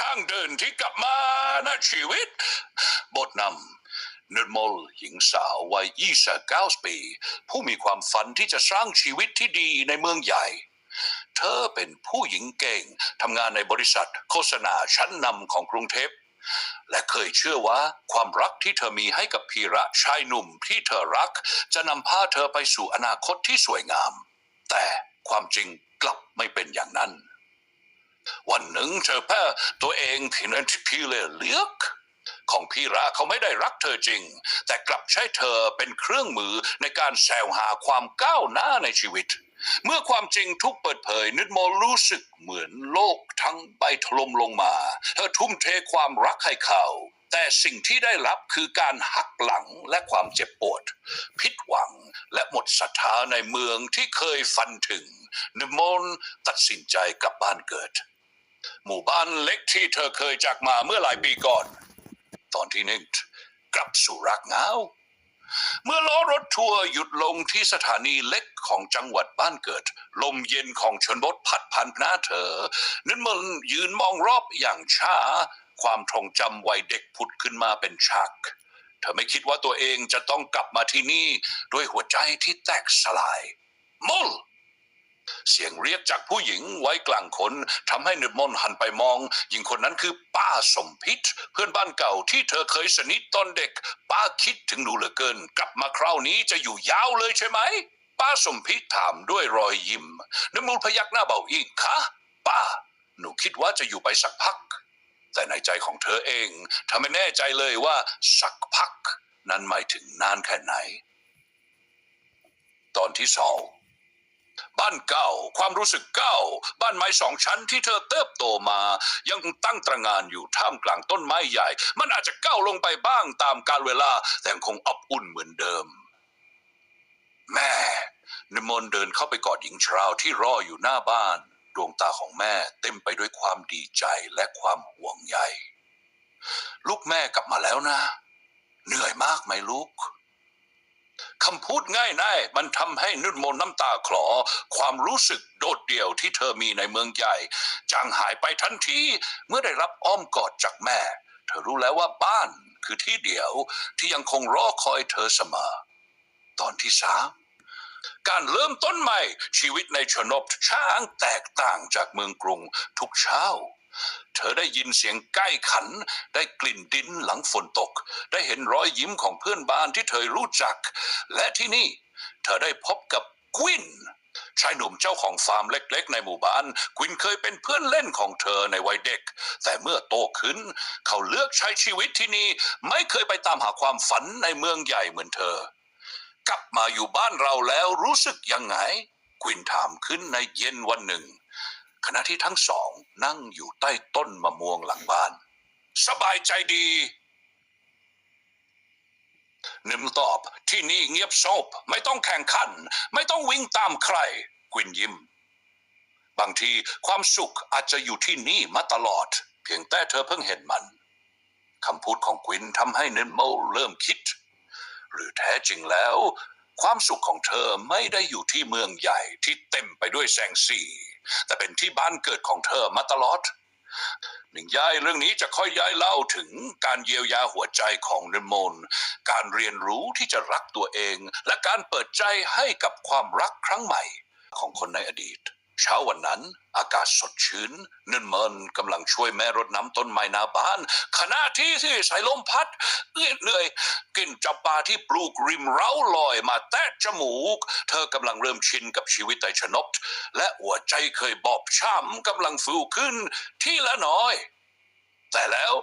ทางเดินที่กลับมานะชีวิต บทนำนิรมลหญิงสาววัย 29 ปี ผู้มีความฝันที่จะสร้างชีวิตที่ดีในเมืองใหญ่ เธอเป็นผู้หญิงเก่งทำงานในบริษัทโฆษณาชั้นนำของกรุงเทพและเคยเชื่อว่าความรักที่เธอมีให้กับพีระชายหนุ่มที่เธอรัก จะนำพาเธอไปสู่อนาคตที่สวยงาม แต่ความจริงกลับไม่เป็นอย่างนั้น วันหนึ่งเธอแพ้ตัวเองเพียงที่พี่เลเลือกของพี่ระเขาไม่ได้รักเธอจริง แต่กลับใช้เธอเป็นเครื่องมือในการแซวหาความก้าวหน้าในชีวิต เมื่อความจริงทุกเปิดเผยนิดโมรู้สึกเหมือนโลกทั้งใบถล่มลงมา เธอทุ่มเทความรักให้เขา แต่สิ่งที่ได้รับคือการหักหลังและความเจ็บปวด ผิดหวังและหมดศรัทธาในเมืองที่เคยฝันถึงนิมนตัดสินใจกลับบ้านเกิด หมู่บ้านเล็กที่เธอเคยจากมาเมื่อหลายปีก่อน ตอนที่หนึ่งกลับสู่รักเงาเมื่อล้อรถทัวร์หยุดลงที่สถานีเล็กของจังหวัดบ้านเกิด ลมเย็นของชนบทพัดพันหน้าเธอ นั้นมันยืนมองรอบอย่างช้า ความทรงจำวัยเด็กผุดขึ้นมาเป็นฉากเธอไม่คิดว่าตัวเองจะต้องกลับมาที่นี่ด้วยหัวใจที่แตกสลายมล เสียงเรียกจากผู้หญิงไว้กลางคนทำให้นึกมนหันไปมอง หญิงคนนั้นคือป้าสมพิษเพื่อนบ้านเก่าที่เธอเคยสนิทตอนเด็ก ป้าคิดถึงหนูเหลือเกิน กลับมาคราวนี้จะอยู่ยาวเลยใช่ไหม ป้าสมพิษถามด้วยรอยยิ้มนึกมูลพยักหน้าเบาอีกคะป้า หนูคิดว่าจะอยู่ไปสักพัก แต่ในใจของเธอเองเธอไม่แน่ใจเลยว่า สักพัก นั้นหมายถึงนานแค่ไหน ตอนที่สอง บ้านเก่า ความรู้สึกเก่า บ้านไม้สองชั้นที่เธอเติบโตมา ยังตั้งตระงานอยู่ท่ามกลางต้นไม้ใหญ่ มันอาจจะเก้าลงไปบ้างตามกาลเวลา แต่คงอบอุ่นเหมือนเดิม แม่นิมนต์เดินเข้าไปกอดหญิงชราวที่รออยู่หน้าบ้าน ดวงตาของแม่เต็มไปด้วยความดีใจและความห่วงใย ลูกแม่กลับมาแล้วนะ เหนื่อยมากไหมลูก คำพูดง่ายได้มันทำให้นุดมนน้ำตาคลอ ความรู้สึกโดดเดี่ยวที่เธอมีในเมืองใหญ่ จางหายไปทันทีเมื่อได้รับอ้อมกอดจากแม่ เธอรู้แล้วว่าบ้านคือที่เดียวที่ยังคงรอคอยเธอเสมอ ตอนที่สามการเริ่มต้นใหม่ชีวิตในชนบช้างแตกต่างจากเมืองกรุงทุกเช้า เธอได้ยินเสียงใกล้ขัน ได้กลิ่นดินหลังฝนตก ได้เห็นรอยยิ้มของเพื่อนบ้านที่เธอรู้จัก และที่นี่ เธอได้พบกับกวินชายหนุ่มเจ้าของฟาร์มเล็กๆ ในหมู่บ้านกวินเคยเป็นเพื่อนเล่นของเธอในวัยเด็ก แต่เมื่อโตขึ้น เขาเลือกใช้ชีวิตที่นี่ไม่เคยไปตามหาความฝันในเมืองใหญ่เหมือนเธอ กลับมาอยู่บ้านเราแล้วรู้สึกยังไงกวินถามขึ้นในเย็นวันหนึ่ง ขณะที่ทั้งสองนั่งอยู่ใต้ต้นมะม่วงหลังบ้าน สบายใจดีนิมตอบที่นี่เงียบสงบไม่ต้องแข่งขัน ไม่ต้องวิ่งตามใคร กวินยิ้ม บางทีความสุขอาจจะอยู่ที่นี่มาตลอด เพียงแต่เธอเพิ่งเห็นมันคำพูดของกวินทำให้นิมโมเริ่มคิด หรือแท้จริงแล้ว ความสุขของเธอไม่ได้อยู่ที่เมืองใหญ่ที่เต็มไปด้วยแสงสี แต่เป็นที่บ้านเกิดของเธอมาตลอด หนึ่งย้ายเรื่องนี้จะค่อยย้ายเล่าถึงการเยียวยาหัวใจของนิมนการเรียนรู้ที่จะรักตัวเอง และการเปิดใจให้กับความรักครั้งใหม่ของคนในอดีต เช้าวันนั้น อากาศสดชื่นนิมนต์กำลังช่วยแม่รดน้ำต้นไม้นาบ้าน ขณะที่ที่สายลมพัดเอื้อเหนื่อยกินจับปลาที่ปลูกริมเร้าลอยมาแตะจมูก เธอกำลังเริ่มชินกับชีวิตในชนบและหัวใจเคยบอบช้ำกำลังฟูขึ้นที่ละน้อย แต่แล้ว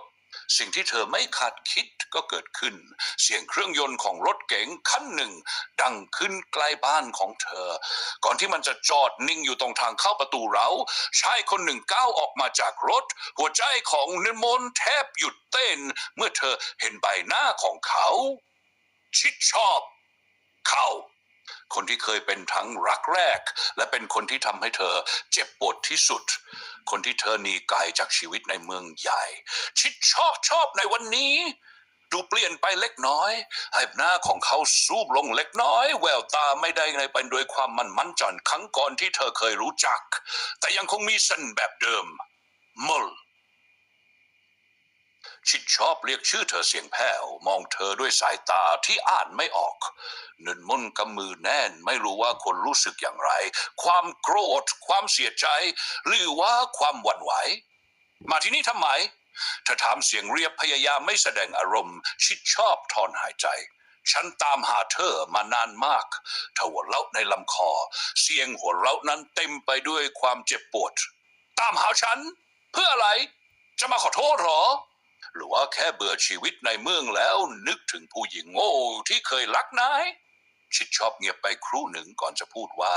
สิ่งที่เธอไม่คาดคิดก็เกิดขึ้น เสียงเครื่องยนต์ของรถเก๋งคันหนึ่ง ดังขึ้นใกล้บ้านของเธอ ก่อนที่มันจะจอดนิ่งอยู่ตรงทางเข้าประตูเราชายคนหนึ่งก้าวออกมาจากรถ หัวใจของนิมนต์แทบหยุดเต้น เมื่อเธอเห็นใบหน้าของเขา ชิดชอบ เขา คนที่เคยเป็นทั้งรักแรก และเป็นคนที่ทำให้เธอเจ็บปวดที่สุด คนที่เธอหนีไกลจากชีวิตในเมืองใหญ่ ชิดชอบชอบในวันนี้ ดูเปลี่ยนไปเล็กน้อยให้หน้าของเขาซูบลงเล็กน้อย แววตาไม่ได้ในไปด้วยความมันมั่นจอนครั้งก่อนที่เธอเคยรู้จัก แต่ยังคงมีเส้นแบบเดิมมล ชิดชอบเรียกชื่อเธอเสียงแผ่วมองเธอด้วยสายตาที่อ่านไม่ออกเนินมนกำมือแน่นไม่รู้ว่าคนรู้สึกอย่างไร ความโกรธ ความเสียใจ หรือว่าความหวั่นไหว มาที่นี่ทำไมเธอถามเสียงเรียบพยายามไม่แสดงอารมณ์ ชิดชอบถอนหายใจ ฉันตามหาเธอมานานมากเธอหัวเราะในลำคอ เสียงหัวเราะนั้นเต็มไปด้วยความเจ็บปวด ตามหาฉัน เพื่ออะไร จะมาขอโทษหรอ หรือว่าแค่เบื่อชีวิตในเมืองแล้วนึกถึงผู้หญิงโง่ที่เคยรักนาย ชิดชอบเงียบไปครู่หนึ่งก่อนจะพูดว่า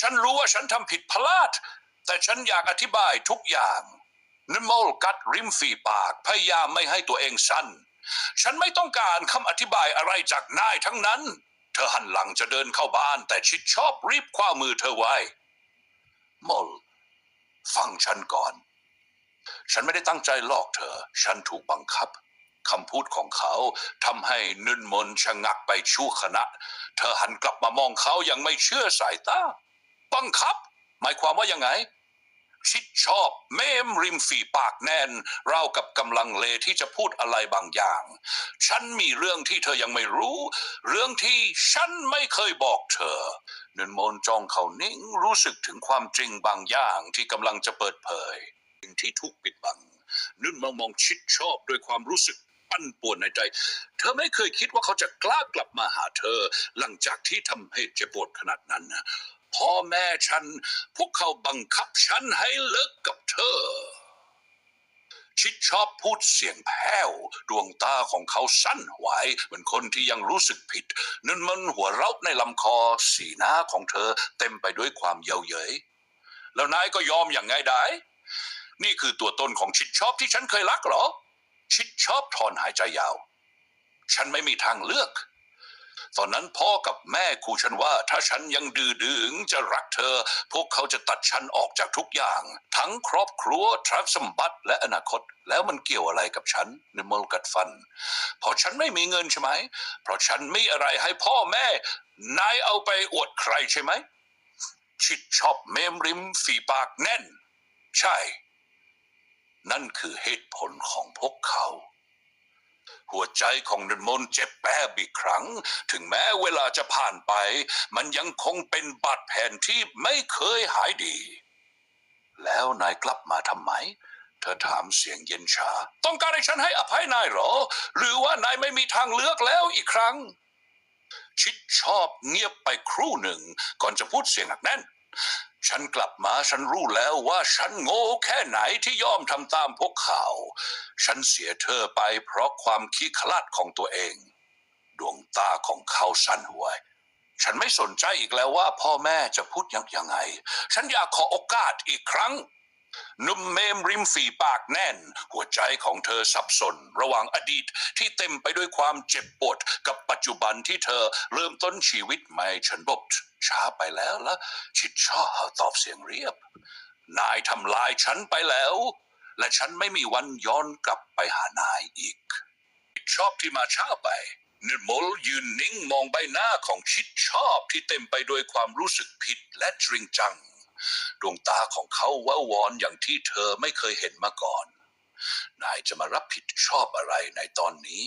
ฉันรู้ว่าฉันทำผิดพลาด แต่ฉันอยากอธิบายทุกอย่างนโมอลกัดริมฝีปากพยายามไม่ให้ตัวเองสั้น ฉันไม่ต้องการคำอธิบายอะไรจากนายทั้งนั้น เธอหันหลังจะเดินเข้าบ้าน แต่ชิดชอบรีบคว้ามือเธอไว้มอลฟังฉันก่อน ฉันไม่ได้ตั้งใจหลอกเธอ ฉันถูกบังคับคำพูดของเขาทำให้นุ่นมนชะงักไปชั่วขณะ เธอหันกลับมามองเขาอย่างไม่เชื่อสายตา บังคับ หมายความว่ายังไง ชิดชอบ เมมริมฝีปากแน่นราวกับกำลังเลที่จะพูดอะไรบางอย่าง ฉันมีเรื่องที่เธอยังไม่รู้ เรื่องที่ฉันไม่เคยบอกเธอนุ่นมนจ้องเขานิ่งรู้สึกถึงความจริงบางอย่างที่กำลังจะเปิดเผย งที่ถูกปิดบัง นุ่นมองมองชิดชอบด้วยความรู้สึกปั่นป่วนในใจ เธอไม่เคยคิดว่าเขาจะกล้ากลับมาหาเธอ หลังจากที่ทำให้เจ็บปวดขนาดนั้น พ่อแม่ฉัน พวกเขาบังคับฉันให้เลิกกับเธอ ชิดชอบพูดเสียงแผ่วดวงตาของเขาสั้นไหวเหมือนคนที่ยังรู้สึกผิดนั่นมันหัวเราะในลำคอสีหน้าของเธอเต็มไปด้วยความเย้าเย้ยแล้วนายก็ยอมอย่างง่ายดาย นี่คือตัวตนของชิดชอบที่ฉันเคยรักเหรอ ชิดชอบถอนหายใจยาว ฉันไม่มีทางเลือก ตอนนั้นพ่อกับแม่ขู่ฉันว่า ถ้าฉันยังดื้อดึงจะรักเธอ พวกเขาจะตัดฉันออกจากทุกอย่าง ทั้งครอบครัวทรัพย์สมบัติและอนาคต แล้วมันเกี่ยวอะไรกับฉันนิมลกัดฟัน เพราะฉันไม่มีเงินใช่ไหม เพราะฉันไม่อะไรให้พ่อแม่ นายเอาไปอวดใครใช่ไหมชิดชอบเมมริมฝีปากแน่น ใช่ นั่นคือเหตุผลของพวกเขา หัวใจของนนมนเจ็บแปบอีกครั้ง ถึงแม้เวลาจะผ่านไป มันยังคงเป็นบาดแผลที่ไม่เคยหายดี แล้วนายกลับมาทำไม เธอถามเสียงเย็นชา ต้องการให้ฉันให้อภัยนายหรอ หรือว่านายไม่มีทางเลือกแล้วอีกครั้ง ชิดชอบเงียบไปครู่หนึ่ง ก่อนจะพูดเสียงหนักแน่น ฉันกลับมาฉันรู้แล้วว่าฉันโง่แค่ไหนที่ยอมทำตามพวกเขา ฉันเสียเธอไปเพราะความขี้ขลาดของตัวเอง ดวงตาของเขาสั่นหัวฉันไม่สนใจอีกแล้วว่าพ่อแม่จะพูดยังยังไง ฉันอยากขอโอกาสอีกครั้ง นุ่มเมมริมฝีปากแน่น หัวใจของเธอสับสน ระหว่างอดีตที่เต็มไปด้วยความเจ็บปวด กับปัจจุบันที่เธอเริ่มต้นชีวิตใหม่ฉันบอกช้าไปแล้วละชิดชอบตอบเสียงเรียบ นายทำลายฉันไปแล้ว และฉันไม่มีวันย้อนกลับไปหานายอีกชิดชอบที่มาช้าไปนิมลยืนนิ่งมองใบหน้าของชิดชอบที่เต็มไปด้วยความรู้สึกผิดและจริงจัง ดวงตาของเขาว้าวอนอย่างที่เธอไม่เคยเห็นมาก่อน นายจะมารับผิดชอบอะไรในตอนนี้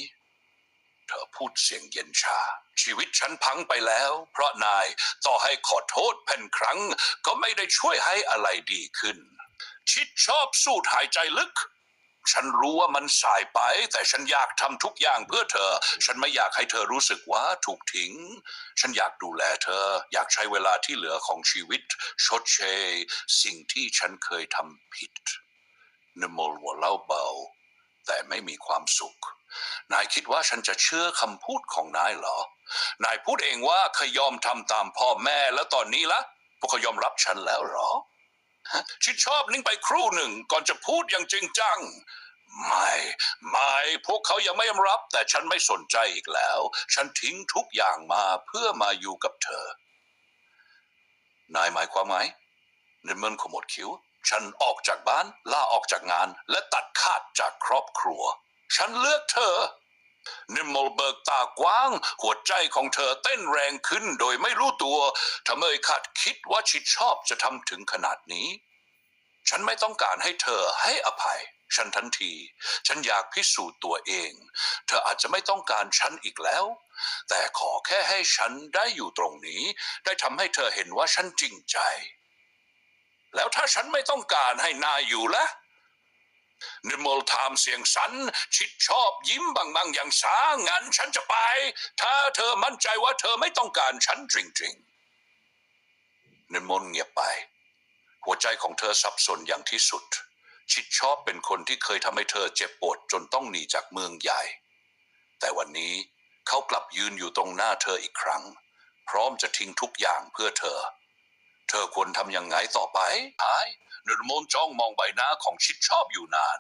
เธอพูดเสียงเย็นชา ชีวิตฉันพังไปแล้ว เพราะนายต่อให้ขอโทษแผ่นครั้ง ก็ไม่ได้ช่วยให้อะไรดีขึ้น ชิดชอบสูดหายใจลึก ฉันรู้ว่ามันสายไป แต่ฉันอยากทำทุกอย่างเพื่อเธอ ฉันไม่อยากให้เธอรู้สึกว่าถูกทิ้ง ฉันอยากดูแลเธอ อยากใช้เวลาที่เหลือของชีวิต ชดเชยสิ่งที่ฉันเคยทำผิดนโมลหัวเล่าเบา แต่ไม่มีความสุข นายคิดว่าฉันจะเชื่อคำพูดของนายเหรอ นายพูดเองว่าเคยยอมทำตามพ่อแม่แล้วตอนนี้ละพวกเขายอมรับฉันแล้วเหรอ ฮะชิดชอบนิ่งไปครู่หนึ่งก่อนจะพูดอย่างจริงจัง ไม่ ไม่ พวกเขายังไม่ยอมรับ แต่ฉันไม่สนใจอีกแล้ว ฉันทิ้งทุกอย่างมาเพื่อมาอยู่กับเธอ นายหมายความไหมในเมืองขมวดคิ้ว ฉันออกจากบ้าน ล่าออกจากงาน และตัดขาดจากครอบครัว ฉันเลือกเธอ นิมมลเบิกตากว้าง หัวใจของเธอเต้นแรงขึ้นโดยไม่รู้ตัวทำไมคาดคิดว่าชิดชอบจะทำถึงขนาดนี้ ฉันไม่ต้องการให้เธอให้อภัย ฉันทันที ฉันอยากพิสูจน์ตัวเอง เธออาจจะไม่ต้องการฉันอีกแล้ว แต่ขอแค่ให้ฉันได้อยู่ตรงนี้ ได้ทำให้เธอเห็นว่าฉันจริงใจ แล้วถ้าฉันไม่ต้องการให้นายอยู่ละ นิมลถามเสียงสัน ชิดชอบยิ้มบางๆ อย่างสางั้นฉันจะไป ถ้าเธอมั่นใจว่าเธอไม่ต้องการฉันจริงๆนิมลเงียบไป หัวใจของเธอสับสนอย่างที่สุด ชิดชอบเป็นคนที่เคยทำให้เธอเจ็บปวดจนต้องหนีจากเมืองใหญ่ แต่วันนี้เขากลับยืนอยู่ตรงหน้าเธออีกครั้ง พร้อมจะทิ้งทุกอย่างเพื่อเธอ เธอควรทำยังไงต่อไปหายนรมนจ้องมองใบหน้าของชิดชอบอยู่นาน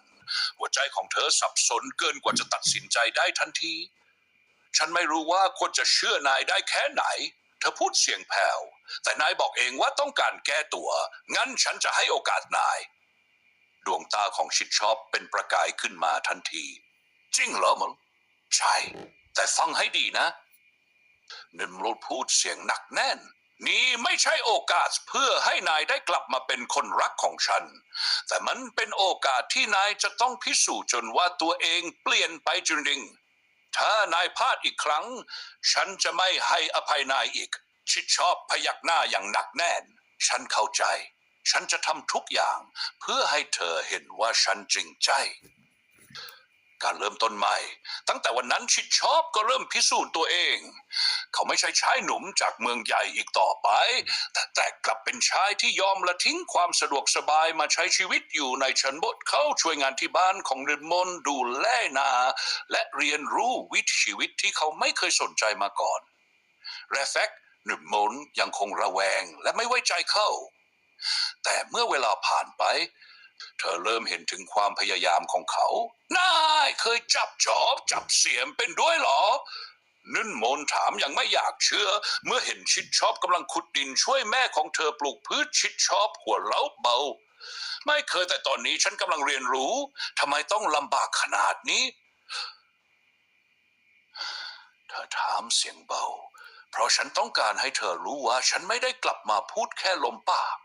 หัวใจของเธอสับสนเกินกว่าจะตัดสินใจได้ทันที ฉันไม่รู้ว่าควรจะเชื่อนายได้แค่ไหน เธอพูดเสียงแผ่ว แต่นายบอกเองว่าต้องการแก้ตัว งั้นฉันจะให้โอกาสนาย ดวงตาของชิดชอบเป็นประกายขึ้นมาทันที จริงเหรอมึงใช่ แต่ฟังให้ดีนะนิมรดพูดเสียงหนักแน่น นี่ไม่ใช่โอกาสเพื่อให้นายได้กลับมาเป็นคนรักของฉัน แต่มันเป็นโอกาสที่นายจะต้องพิสูจน์จนว่าตัวเองเปลี่ยนไปจริงๆถ้านายพลาดอีกครั้ง ฉันจะไม่ให้อภัยนายอีก ชิดชอบพยักหน้าอย่างหนักแน่น ฉันเข้าใจ ฉันจะทำทุกอย่าง เพื่อให้เธอเห็นว่าฉันจริงใจ การเริ่มต้นใหม่ ตั้งแต่วันนั้นชิดชอบก็เริ่มพิสูจน์ตัวเอง เขาไม่ใช่ชายหนุ่มจากเมืองใหญ่อีกต่อไป แต่แต่กลับเป็นชายที่ยอมละทิ้งความสะดวกสบายมาใช้ชีวิตอยู่ในชนบทเขาช่วยงานที่บ้านของรนมนด์ดูแลนา และเรียนรู้วิถีชีวิตที่เขาไม่เคยสนใจมาก่อนแรฟเฟกหนุ่มมนยังคงระแวงและไม่ไว้ใจเขาแต่เมื่อเวลาผ่านไป เธอเริ่มเห็นถึงความพยายามของเขา นายเคยจับจอบจับเสียมเป็นด้วยหรอนุ่นมนถามอย่างไม่อยากเชื่อ เมื่อเห็นชิดชอบกำลังขุดดินช่วยแม่ของเธอปลูกพืชชิดชอบหัวเล้าเบา ไม่เคยแต่ตอนนี้ฉันกำลังเรียนรู้ทำไมต้องลำบากขนาดนี้ เธอถามเสียงเบา เพราะฉันต้องการให้เธอรู้ว่าฉันไม่ได้กลับมาพูดแค่ลมปาก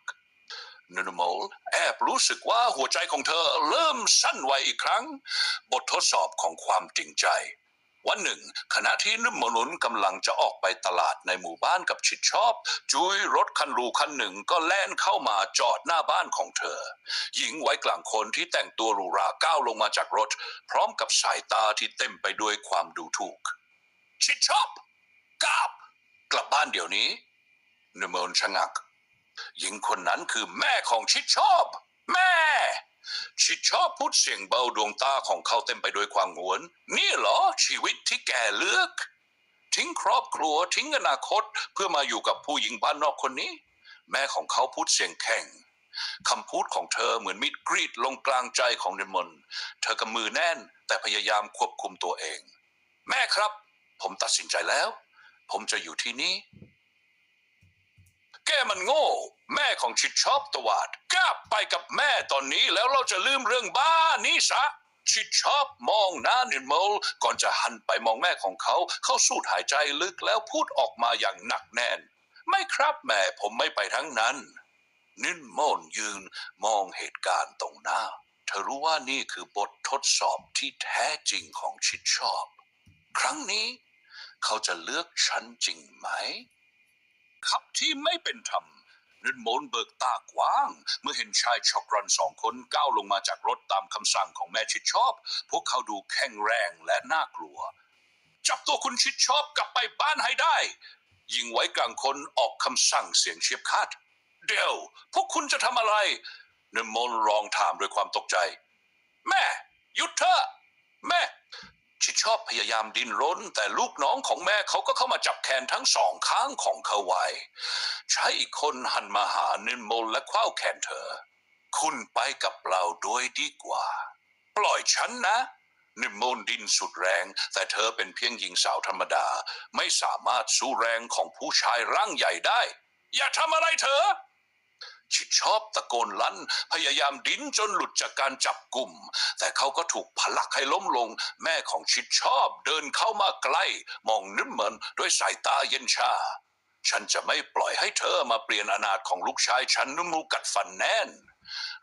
นูนโมลแอบรู้สึกว่าหัวใจของเธอเริ่มสั้นไวอีกครั้ง บททดสอบของความจริงใจ วันหนึ่ง ขณะที่นุ่มมนุนกำลังจะออกไปตลาดในหมู่บ้านกับชิดชอบ จุยรถคันรูคันหนึ่งก็แล่นเข้ามาจอดหน้าบ้านของเธอ หญิงไว้กลางคนที่แต่งตัวหรูหราก้าวลงมาจากรถ พร้อมกับสายตาที่เต็มไปด้วยความดูถูก ชิดชอบกลับกลับบ้านเดี๋ยวนี้นโมนชะงัก หญิงคนนั้นคือแม่ของชิดชอบ แม่ ชิดชอบพูดเสียงเบาดวงตาของเขาเต็มไปด้วยความหวน นี่เหรอชีวิตที่แกเลือก ทิ้งครอบครัวทิ้งอนาคต เพื่อมาอยู่กับผู้หญิงบ้านนอกคนนี้ แม่ของเขาพูดเสียงแข็งคำพูดของเธอเหมือนมีดกรีดลงกลางใจของเดมอนเธอกำมือแน่น แต่พยายามควบคุมตัวเอง แม่ครับ ผมตัดสินใจแล้ว ผมจะอยู่ที่นี่ แกมันโง่ แม่ของชิดชอบตวาดกลับไปกับแม่ตอนนี้แล้วเราจะลืมเรื่องบ้านี้ซะชิดชอบมองหน้านิมลก่อนจะหันไปมองแม่ของเขา เขาสูดหายใจลึกแล้วพูดออกมาอย่างหนักแน่น ไม่ครับแม่ผมไม่ไปทั้งนั้น นินมนยืนมองเหตุการณ์ตรงหน้า เธอรู้ว่านี่คือบททดสอบที่แท้จริงของชิดชอบ ครั้งนี้ เขาจะเลือกฉันจริงไหม ขับที่ไม่เป็นธรรมนินมนเบิกตากว้าง เมื่อเห็นชายช็อกรันสองคนก้าวลงมาจากรถตามคำสั่งของแม่ชิดชอบ พวกเขาดูแข็งแรงและน่ากลัว จับตัวคุณชิดชอบกลับไปบ้านให้ได้ ยิงไว้กลางคนออกคำสั่งเสียงเฉียบขาด เดี๋ยว พวกคุณจะทำอะไรนิมนร้องถามด้วยความตกใจ แม่ หยุดเถอะแม่ ชิดชอบพยายามดิ้นรน แต่ลูกน้องของแม่เขาก็เข้ามาจับแขนทั้งสองข้างของเขาไว้ชายอีกคนหันมาหานิมนและคว้าแขนเธอ คุณไปกับเราด้วยดีกว่า ปล่อยฉันนะนิมนดิ้นสุดแรง แต่เธอเป็นเพียงหญิงสาวธรรมดา ไม่สามารถสู้แรงของผู้ชายร่างใหญ่ได้ อย่าทำอะไรเธอ ชิดชอบตะโกนลั่น พยายามดิ้นจนหลุดจากการจับกลุ่ม แต่เขาก็ถูกผลักให้ล้มลง แม่ของชิดชอบเดินเข้ามาใกล้ มองนิ่มมันด้วยสายตาเย็นชา ฉันจะไม่ปล่อยให้เธอมาเปลี่ยนอนาถของลูกชายฉันนุ่มมูกัดฟันแน่น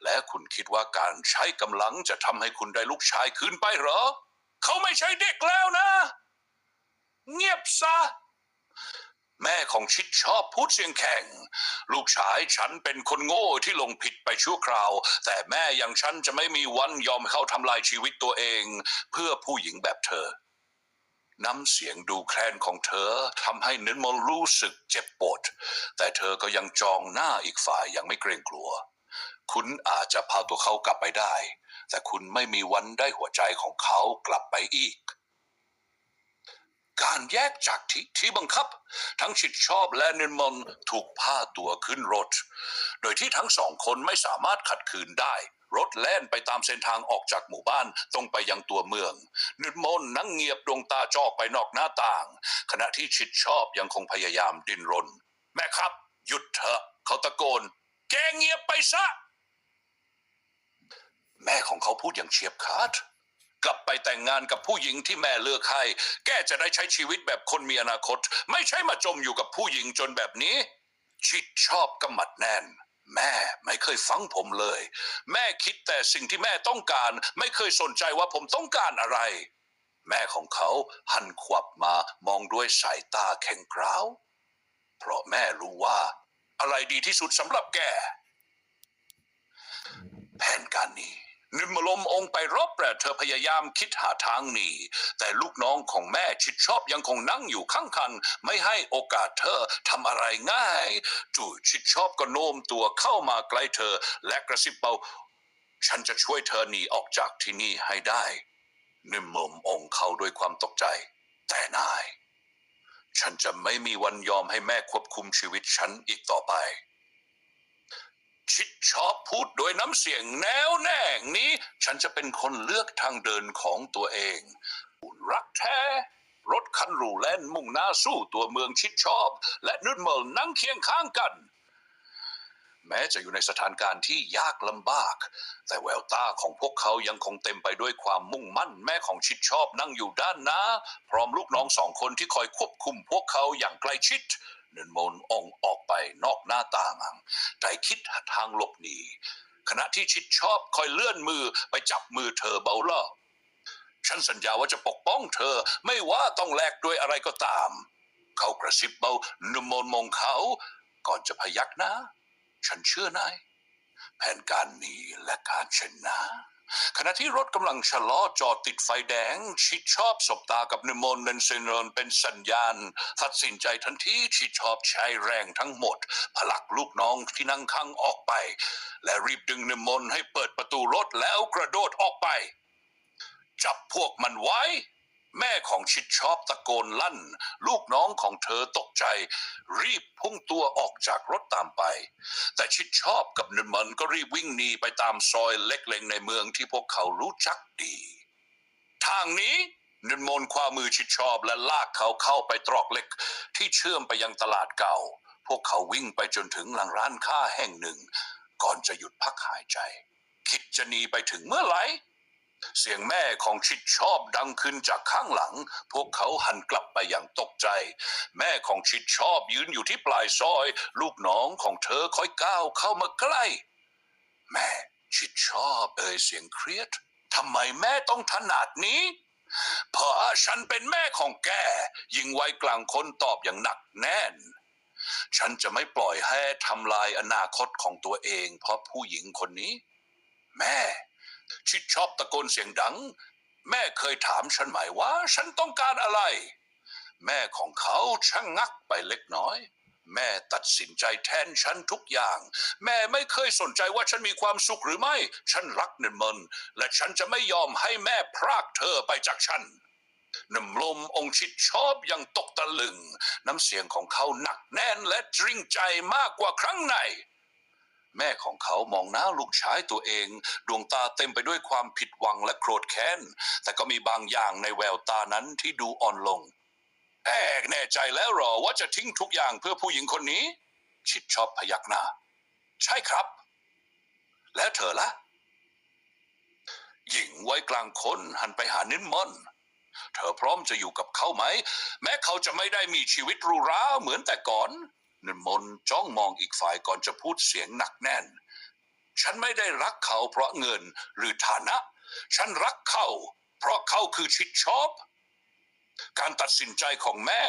และคุณคิดว่าการใช้กำลังจะทำให้คุณได้ลูกชายคืนไปเหรอ เขาไม่ใช่เด็กแล้วนะ เงียบซะ แม่ของชิดชอบพูดเสียงแข็งลูกชายฉันเป็นคนโง่ที่ลงผิดไปชั่วคราว แต่แม่อย่างฉันจะไม่มีวันยอมให้าทำลายชีวิตตัวเอง เพื่อผู้หญิงแบบเธอ น้ำเสียงดูแคลนของเธอทำให้นินมลรู้สึกเจ็บปวดแต่เธอก็ยังจองหน้าอีกฝ่ายยังไม่เกรงกลัว คุณอาจจะพาตัวเขากลับไปได้ แต่คุณไม่มีวันได้หัวใจของเขากลับไปอีก การแยกจากที่ที่บังคับ ทั้งชิดชอบและนินมนถูกพาตัวขึ้นรถ โดยที่ทั้งสองคนไม่สามารถขัดขืนได้ รถแล่นไปตามเส้นทางออกจากหมู่บ้านตรงไปยังตัวเมือง นินมนนั่งเงียบดวงตาจ้อไปนอกหน้าต่าง ขณะที่ชิดชอบยังคงพยายามดิ้นรน แม่ครับ หยุดเถอะ เขาตะโกน แกเงียบไปซะ แม่ของเขาพูดอย่างเฉียบขาด กลับไปแต่งงานกับผู้หญิงที่แม่เลือกให้ แกจะได้ใช้ชีวิตแบบคนมีอนาคต ไม่ใช่มาจมอยู่กับผู้หญิงจนแบบนี้ ชิดชอบกำมัดแน่น แม่ไม่เคยฟังผมเลย แม่คิดแต่สิ่งที่แม่ต้องการ ไม่เคยสนใจว่าผมต้องการอะไร แม่ของเขาหันขวับมามองด้วยสายตาแข็งกร้าว เพราะแม่รู้ว่า อะไรดีที่สุดสำหรับแกแผนการนี้ นิมลมองไปรบแต่เธอพยายามคิดหาทางหนีแต่ลูกน้องของแม่ชิดชอบยังคงนั่งอยู่ข้างคัน ไม่ให้โอกาสเธอทำอะไรง่าย จู่ชิดชอบก็โน้มตัวเข้ามาใกล้เธอ และกระซิบเบาฉันจะช่วยเธอหนีออกจากที่นี่ให้ได้ นิมลมองเขาด้วยความตกใจ แต่นาย ฉันจะไม่มีวันยอมให้แม่ควบคุมชีวิตฉันอีกต่อไป ชิดชอบพูดโดยน้ำเสียงแนวแน่นี้ ฉันจะเป็นคนเลือกทางเดินของตัวเอง รักแท้รถคันหรูแล่นมุ่งหน้าสู้ตัวเมืองชิดชอบ และนุดเมิลนั่งเคียงข้างกัน แม้จะอยู่ในสถานการณ์ที่ยากลำบาก แต่แววตาของพวกเขายังคงเต็มไปด้วยความมุ่งมั่นแม่ของชิดชอบนั่งอยู่ด้านหน้า พร้อมลูกน้องสองคนที่คอยควบคุมพวกเขาอย่างใกล้ชิด เนินมนองออกไปนอกหน้าต่างได้คิดหาทางหลบหนีขณะที่ชิดชอบคอยเลื่อนมือไปจับมือเธอเบาล่อฉันสัญญาว่าจะปกป้องเธอ ไม่ว่าต้องแลกด้วยอะไรก็ตาม เขากระซิบเบานิมนมองเขา ก่อนจะพยักหน้า ฉันเชื่อนายแผนการนี้และการชนะ ขณะที่รถกำลังชะลอจอดติดไฟแดง ชิดชอบสบตากับนิมนต์เนนเซนรนเป็นสัญญาณ ตัดสินใจทันทีชิดชอบใช้แรงทั้งหมด ผลักลูกน้องที่นั่งข้างออกไป และรีบดึงนิมนต์ให้เปิดประตูรถแล้วกระโดดออกไป จับพวกมันไว้ แม่ของชิดชอบตะโกนลั่น ลูกน้องของเธอตกใจ รีบพุ่งตัวออกจากรถตามไป แต่ชิดชอบกับนิมนก็รีบวิ่งหนีไปตามซอยเล็กๆในเมืองที่พวกเขารู้จักดี ทางนี้นิมนคว้ามือชิดชอบและลากเขาเข้าไปตรอกเล็ก ที่เชื่อมไปยังตลาดเก่า พวกเขาวิ่งไปจนถึงหลังร้านค้าแห่งหนึ่ง ก่อนจะหยุดพักหายใจ คิดจะหนีไปถึงเมื่อไหร่ เสียงแม่ของชิดชอบดังขึ้นจากข้างหลัง พวกเขาหันกลับไปอย่างตกใจ แม่ของชิดชอบยืนอยู่ที่ปลายซอย ลูกน้องของเธอค่อยก้าวเข้ามาใกล้ แม่ชิดชอบเอ่ยเสียงเครียดทำไมแม่ต้องขนาดนี้เพราะฉันเป็นแม่ของแกยิงไว้กลางคนตอบอย่างหนักแน่น ฉันจะไม่ปล่อยให้ทำลายอนาคตของตัวเอง เพราะผู้หญิงคนนี้ แม่ ชิดชอบตะโกนเสียงดัง แม่เคยถามฉันไหมว่า ฉันต้องการอะไร แม่ของเขาชะงงักไปเล็กน้อย แม่ตัดสินใจแทนฉันทุกอย่าง แม่ไม่เคยสนใจว่าฉันมีความสุขหรือไม่ ฉันรักเนินมันและฉันจะไม่ยอมให้แม่พรากเธอไปจากฉันน้ำลมองค์ชิดชอบยังตกตะลึง น้ำเสียงของเขาหนักแน่นและจริงใจมากกว่าครั้งไหน แม่ของเขามองหน้าลูกชายตัวเอง ดวงตาเต็มไปด้วยความผิดหวังและโกรธแค้น แต่ก็มีบางอย่างในแววตานั้นที่ดูอ่อนลงแอกแน่ใจแล้วหรอว่าจะทิ้งทุกอย่างเพื่อผู้หญิงคนนี้ ชิดชอบพยักหน้า ใช่ครับ แล้วเธอละหญิงไว้กลางคนหันไปหานินมอนเธอพร้อมจะอยู่กับเขาไหม แม้เขาจะไม่ได้มีชีวิตรูหราเหมือนแต่ก่อน มนจ้องมองอีกฝ่ายก่อนจะพูดเสียงหนักแน่น ฉันไม่ได้รักเขาเพราะเงินหรือฐานะ ฉันรักเขา เพราะเขาคือชิดชอบ การตัดสินใจของแม่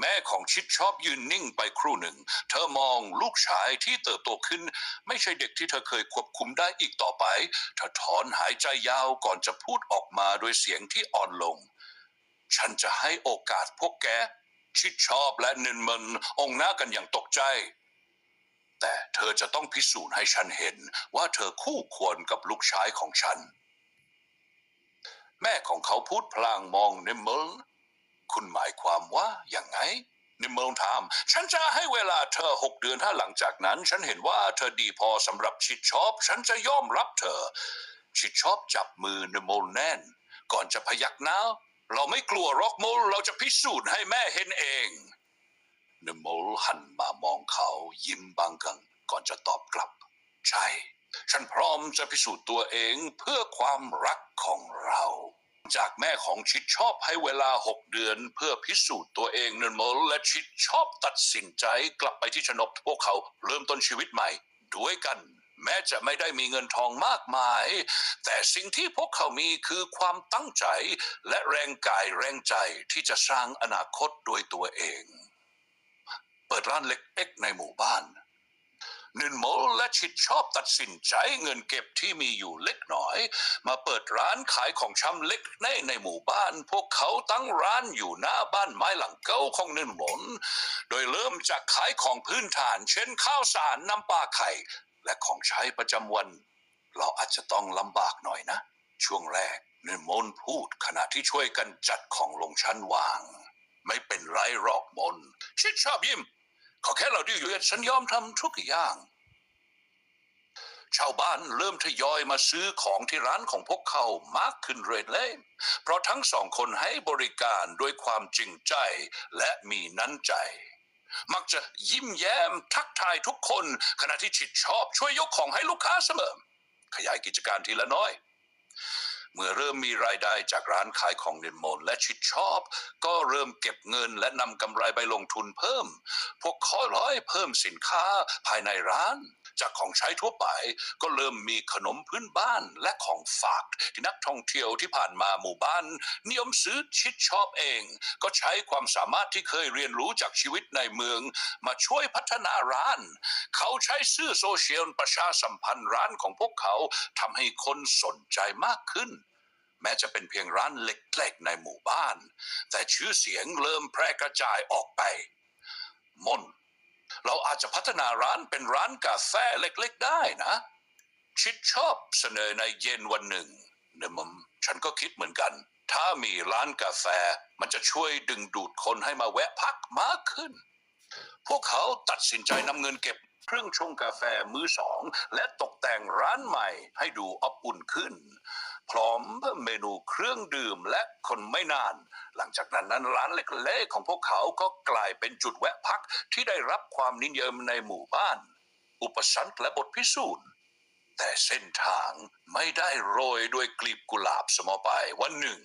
แม่ของชิดชอบยืนนิ่งไปครู่หนึ่ง เธอมองลูกชายที่เติบโตขึ้น ไม่ใช่เด็กที่เธอเคยควบคุมได้อีกต่อไป เธอถอนหายใจยาวก่อนจะพูดออกมาด้วยเสียงที่อ่อนลง ฉันจะให้โอกาสพวกแก ชิดชอบและนินมันองหน้ากันอย่างตกใจ แต่เธอจะต้องพิสูจน์ให้ฉันเห็นว่าเธอคู่ควรกับลูกชายของฉัน แม่ของเขาพูดพลางมองนิมเมลคุณหมายความว่าอย่างไงนิมเมลถามฉันจะให้เวลาเธอหกเดือนถ้าหลังจากนั้น ฉันเห็นว่าเธอดีพอสำหรับชิดชอบ ฉันจะยอมรับเธอ ชิดชอบจับมือนิมเมลแน่น ก่อนจะพยักหน้า เราไม่กลัวร็อกโมลเราจะพิสูจน์ให้แม่เห็นเองเนมลหันมามองเขายิ้มบางกังก่อนจะตอบกลับ ใช่ ฉันพร้อมจะพิสูจน์ตัวเองเพื่อความรักของเรา จากแม่ของชิดชอบให้เวลาหกเดือน เพื่อพิสูจน์ตัวเองเนมเมลและชิดชอบตัดสินใจกลับไปที่ชนบพวกเขาเริ่มต้นชีวิตใหม่ด้วยกัน แม้จะไม่ได้มีเงินทองมากมาย แต่สิ่งที่พวกเขามีคือความตั้งใจและแรงกายแรงใจที่จะสร้างอนาคตด้วยตัวเอง เปิดร้านเล็กๆในหมู่บ้านนินโมลและชิดชอบตัดสินใจเงินเก็บที่มีอยู่เล็กน้อย มาเปิดร้านขายของชำเล็กในในหมู่บ้าน พวกเขาตั้งร้านอยู่หน้าบ้านไม้หลังเก่าของนินโมลโดยเริ่มจากขายของพื้นฐาน เช่นข้าวสารน้ำปลาไข่ และของใช้ประจำวัน เราอาจจะต้องลำบากหน่อยนะ ช่วงแรกนินโมลพูดขณะที่ช่วยกันจัดของลงชั้นวาง ไม่เป็นไรหรอกมนชิดชอบยิ้มขอแค่เราดื้ออยู่ฉันยอมทำทุกอย่าง ชาวบ้านเริ่มทยอยมาซื้อของที่ร้านของพวกเขามากขึ้นเรื่อยๆเพราะทั้งสองคนให้บริการด้วยความจริงใจและมีน้ำใจ มักจะยิ้มแย้มทักทายทุกคน ขณะที่ชิดชอบช่วยยกของให้ลูกค้าเสมอ ขยายกิจการทีละน้อย เมื่อเริ่มมีรายได้จากร้านขายของเนินมนและชิดชอบ ก็เริ่มเก็บเงินและนำกำไรไปลงทุนเพิ่ม พวกข้อร้อยเพิ่มสินค้าภายในร้าน จากของใช้ทั่วไป ก็เริ่มมีขนมพื้นบ้านและของฝากที่นักท่องเที่ยวที่ผ่านมาหมู่บ้าน นิยมซื้อชิดชอบเอง ก็ใช้ความสามารถที่เคยเรียนรู้จากชีวิตในเมือง มาช่วยพัฒนาร้าน เขาใช้สื่อโซเชียลประชาสัมพันธ์ร้านของพวกเขาทำให้คนสนใจมากขึ้นแม้จะเป็นเพียงร้านเล็กๆในหมู่บ้าน แต่ชื่อเสียงเริ่มแพร่กระจายออกไปมน เราอาจจะพัฒนาร้านเป็นร้านกาแฟเล็กๆได้นะ ชิดชอบเสนอในเย็นวันหนึ่งเนี่ยมมฉันก็คิดเหมือนกัน ถ้ามีร้านกาแฟมันจะช่วยดึงดูดคนให้มาแวะพักมากขึ้น พวกเขาตัดสินใจนำเงินเก็บเครื่องชงกาแฟมือสอง และตกแต่งร้านใหม่ให้ดูอบอุ่นขึ้น พร้อมเพิ่มเมนูเครื่องดื่มและคนไม่นาน หลังจากนั้นนั้นร้านเล็กๆของพวกเขาก็กลายเป็นจุดแวะพักที่ได้รับความนิยมในหมู่บ้าน อุปสรรคและบทพิสูจน์แต่เส้นทางไม่ได้โรยด้วยกลีบกุหลาบเสมอไปวันหนึ่ง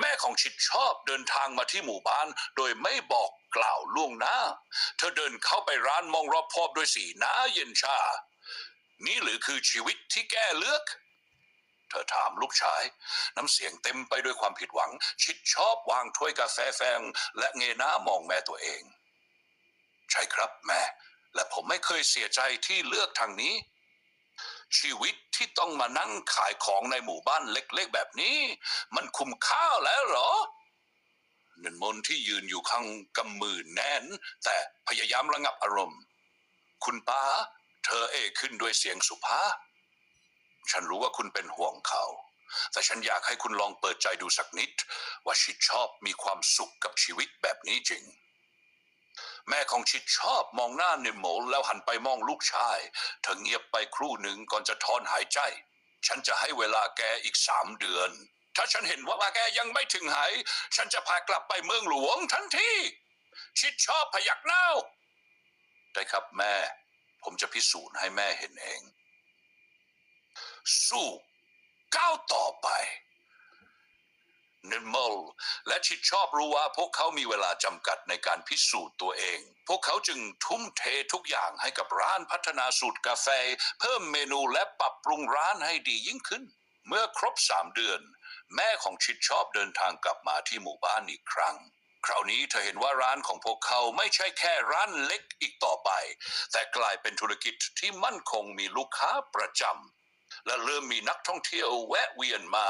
แม่ของชิดชอบเดินทางมาที่หมู่บ้านโดยไม่บอกกล่าวล่วงหน้า เธอเดินเข้าไปร้านมองรอบพอบด้วยสีหน้าเย็นชา นี่หรือคือชีวิตที่แก้เลือก ธอถามลูกชาย น้ำเสียงเต็มไปด้วยความผิดหวัง ชิดชอบวางถ้วยกาแฟแฟง และเงยหน้ามองแม่ตัวเอง ใช่ครับแม่ และผมไม่เคยเสียใจที่เลือกทางนี้ ชีวิตที่ต้องมานั่งขายของในหมู่บ้านเล็กๆแบบนี้ มันคุ้มค่าแล้วเหรอนินมนที่ยืนอยู่ข้างกำมือแน่น แต่พยายามระงับอารมณ์ คุณป้า เธอเอ่ขึ้นด้วยเสียงสุภาพ ฉันรู้ว่าคุณเป็นห่วงเขา แต่ฉันอยากให้คุณลองเปิดใจดูสักนิด ว่าชิดชอบมีความสุขกับชีวิตแบบนี้จริง แม่ของชิดชอบมองหน้านิมโมลแล้วหันไปมองลูกชาย เธอเงียบไปครู่หนึ่งก่อนจะถอนหายใจ ฉันจะให้เวลาแกอีกสามเดือน ถ้าฉันเห็นว่าแกยังไม่ถึงหาย ฉันจะพากลับไปเมืองหลวงทันทีชิดชอบพยักหน้าได้ครับแม่ ผมจะพิสูจน์ให้แม่เห็นเอง สู้ก้าวต่อไปนิมลและชิดชอบรู้ว่าพวกเขามีเวลาจำกัดในการพิสูจน์ตัวเอง พวกเขาจึงทุ่มเททุกอย่างให้กับร้านพัฒนาสูตรกาแฟ เพิ่มเมนูและปรับปรุงร้านให้ดียิ่งขึ้น เมื่อครบสามเดือน แม่ของชิดชอบเดินทางกลับมาที่หมู่บ้านอีกครั้ง คราวนี้เธอเห็นว่าร้านของพวกเขาไม่ใช่แค่ร้านเล็กอีกต่อไป แต่กลายเป็นธุรกิจที่มั่นคงมีลูกค้าประจำ และเริ่มมีนักท่องเที่ยวแวะเวียนมา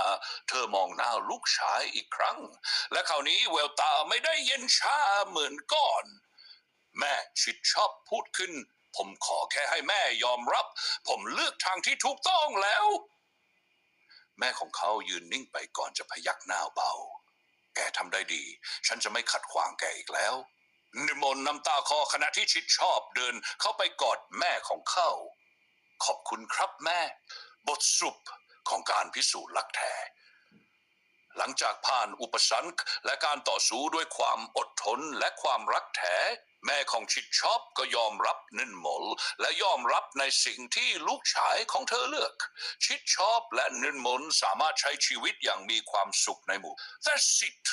เธอมองหน้าลูกชายอีกครั้ง และคราวนี้แววตาไม่ได้เย็นชาเหมือนก่อน แม่ชิดชอบพูดขึ้น ผมขอแค่ให้แม่ยอมรับ ผมเลือกทางที่ถูกต้องแล้ว แม่ของเขายืนนิ่งไปก่อนจะพยักหน้าเบา แกทำได้ดี ฉันจะไม่ขัดขวางแกอีกแล้วนิมนต์น้ำตาคอขณะที่ชิดชอบเดินเข้าไปกอดแม่ของเขา ขอบคุณครับแม่ บทสรุปของการพิสูจน์รักแท้ หลังจากผ่านอุปสรรคและการต่อสู้ด้วยความอดทนและความรักแท้แม่ของชิดชอบก็ยอมรับนินมลและยอมรับในสิ่งที่ลูกชายของเธอเลือก ชิดชอบและนินมลสามารถใช้ชีวิตอย่างมีความสุขในหมู่ That's it